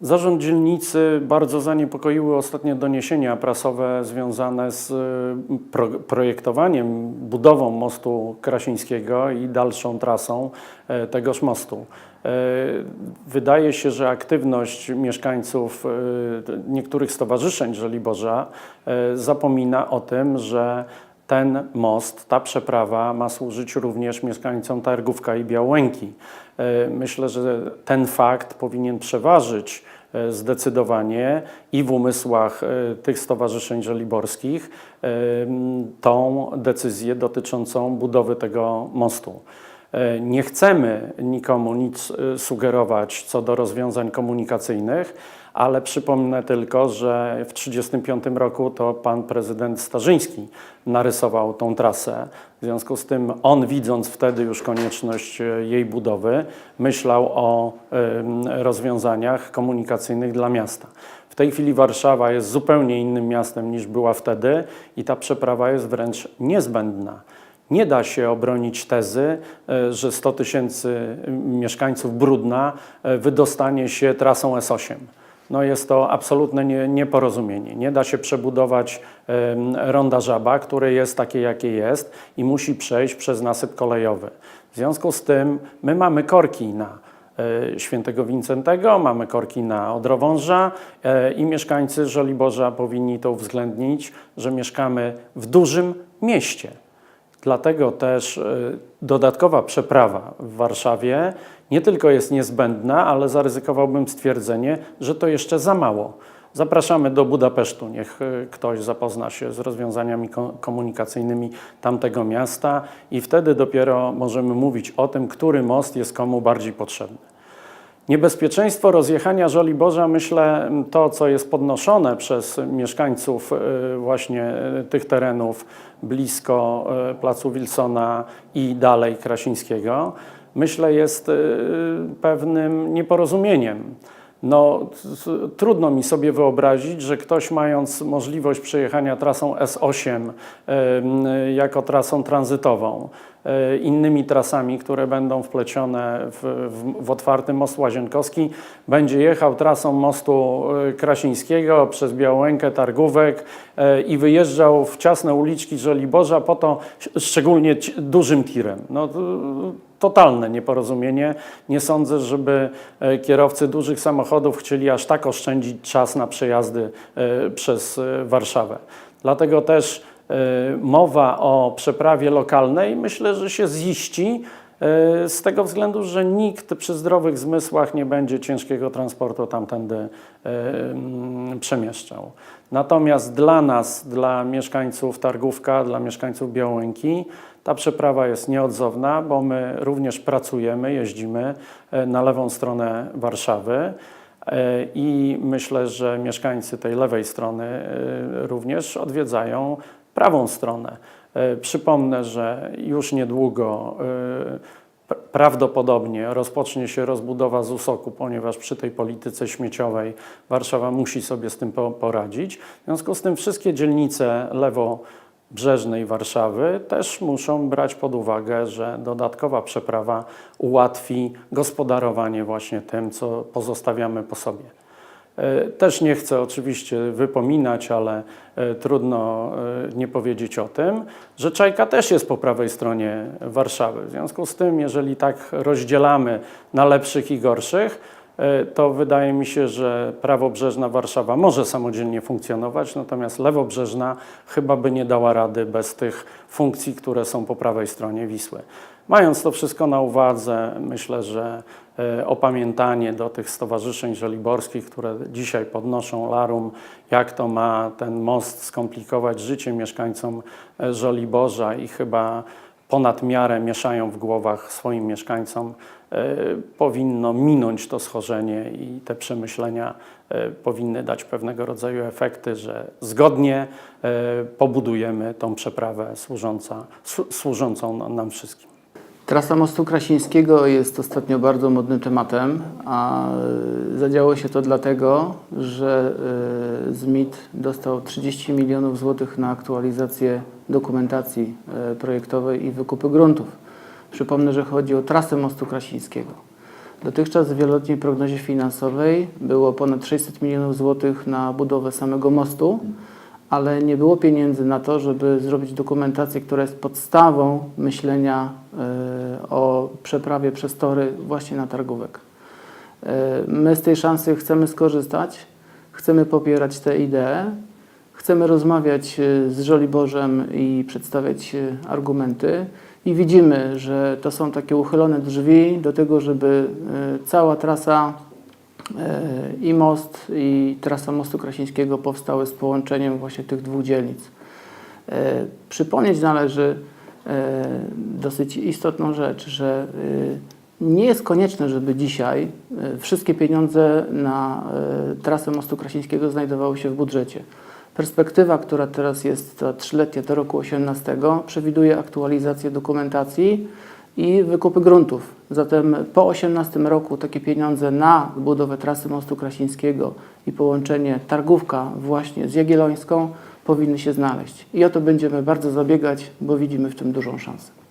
Zarząd dzielnicy bardzo zaniepokoiły ostatnie doniesienia prasowe związane z y, pro, projektowaniem, budową mostu Krasińskiego i dalszą trasą e, tegoż mostu. E, Wydaje się, że aktywność mieszkańców e, niektórych stowarzyszeń Żoliborza zapomina o tym, że ten most, ta przeprawa ma służyć również mieszkańcom Targówka i Białęki. E, Myślę, że ten fakt powinien przeważyć e, zdecydowanie i w umysłach e, tych stowarzyszeń żoliborskich m, tą decyzję dotyczącą budowy tego mostu. E, Nie chcemy nikomu nic e, sugerować co do rozwiązań komunikacyjnych, ale przypomnę tylko, że w 1935 roku to pan prezydent Starzyński narysował tą trasę. W związku z tym on, widząc wtedy już konieczność e, jej budowy, myślał o rozwiązaniach komunikacyjnych dla miasta. W tej chwili Warszawa jest zupełnie innym miastem niż była wtedy i ta przeprawa jest wręcz niezbędna. Nie da się obronić tezy, e, że 100 tysięcy mieszkańców Brudna e, wydostanie się trasą S8. No jest to absolutne nie, nieporozumienie. Nie da się przebudować ronda Żaba, które jest takie, jakie jest i musi przejść przez nasyp kolejowy. W związku z tym my mamy korki na e, Świętego Wincentego, mamy korki na Odrowąża i mieszkańcy Żoliborza powinni to uwzględnić, że mieszkamy w dużym mieście. Dlatego też e, dodatkowa przeprawa w Warszawie nie tylko jest niezbędna, ale zaryzykowałbym stwierdzenie, że to jeszcze za mało. Zapraszamy do Budapesztu. Niech e, ktoś zapozna się z rozwiązaniami ko- komunikacyjnymi tamtego miasta i wtedy dopiero możemy mówić o tym, który most jest komu bardziej potrzebny. Niebezpieczeństwo rozjechania Żoliborza, myślę, to co jest podnoszone przez mieszkańców y, właśnie y, tych terenów blisko y, Placu Wilsona i dalej Krasińskiego, myślę jest pewnym nieporozumieniem. No, trudno mi sobie wyobrazić, że ktoś mając możliwość przejechania trasą S8 y, jako trasą tranzytową, innymi trasami, które będą wplecione w, w, w otwarty most Łazienkowski, będzie jechał trasą mostu y, Krasińskiego przez Białękę, Targówek y, i wyjeżdżał w ciasne uliczki Żoliborza po to, szczególnie dużym tirem. No, to- totalne nieporozumienie. Nie sądzę, żeby e, kierowcy dużych samochodów chcieli aż tak oszczędzić czas na przejazdy e, przez e, Warszawę. Dlatego też e, mowa o przeprawie lokalnej myślę, że się ziści e, z tego względu, że nikt przy zdrowych zmysłach nie będzie ciężkiego transportu tamtędy e, mm, przemieszczał. Natomiast dla nas, dla mieszkańców Targówka, dla mieszkańców Białęki, ta przeprawa jest nieodzowna, bo my również pracujemy, jeździmy na lewą stronę Warszawy i myślę, że mieszkańcy tej lewej strony również odwiedzają prawą stronę. E, Przypomnę, że już niedługo e, prawdopodobnie rozpocznie się rozbudowa ZUSOK-u, ponieważ przy tej polityce śmieciowej Warszawa musi sobie z tym po- poradzić. W związku z tym wszystkie dzielnice lewo brzeżnej Warszawy też muszą brać pod uwagę, że dodatkowa przeprawa ułatwi gospodarowanie właśnie tym, co pozostawiamy po sobie. E, Też nie chcę oczywiście wypominać, ale e, trudno e, nie powiedzieć o tym, że Czajka też jest po prawej stronie Warszawy. W związku z tym, jeżeli tak rozdzielamy na lepszych i gorszych, to wydaje mi się, że prawobrzeżna Warszawa może samodzielnie funkcjonować, natomiast lewobrzeżna chyba by nie dała rady bez tych funkcji, które są po prawej stronie Wisły. Mając to wszystko na uwadze, myślę, że e, opamiętanie do tych stowarzyszeń żoliborskich, które dzisiaj podnoszą larum, jak to ma ten most skomplikować życie mieszkańcom e, Żoliborza i chyba ponad miarę mieszają w głowach swoim mieszkańcom, e, powinno minąć to schorzenie i te przemyślenia e, powinny dać pewnego rodzaju efekty, że zgodnie e, pobudujemy tą przeprawę służąca, słu- służącą nam wszystkim. Trasa mostu Krasińskiego jest ostatnio bardzo modnym tematem, a zadziało się to dlatego, że ZMIT dostał 30 milionów złotych na aktualizację dokumentacji projektowej i wykupy gruntów. Przypomnę, że chodzi o trasę mostu Krasińskiego. Dotychczas w wieloletniej prognozie finansowej było ponad 600 milionów złotych na budowę samego mostu, ale nie było pieniędzy na to, żeby zrobić dokumentację, która jest podstawą myślenia e, o przeprawie przez tory właśnie na targówek. E, My z tej szansy chcemy skorzystać, chcemy popierać tę ideę, chcemy rozmawiać e, z Żoliborzem i przedstawiać argumenty i widzimy, że to są takie uchylone drzwi do tego, żeby e, cała trasa e, i most i trasa mostu Krasińskiego powstały z połączeniem właśnie tych dwóch dzielnic. E, Przypomnieć należy dosyć istotną rzecz, że nie jest konieczne, żeby dzisiaj wszystkie pieniądze na trasę mostu Krasińskiego znajdowały się w budżecie. Perspektywa, która teraz jest trzyletnia do roku 18, przewiduje aktualizację dokumentacji i wykupy gruntów. Zatem po 18 roku takie pieniądze na budowę trasy mostu Krasińskiego i połączenie Targówka właśnie z Jagiellońską powinny się znaleźć. I o to będziemy bardzo zabiegać, bo widzimy w tym dużą szansę.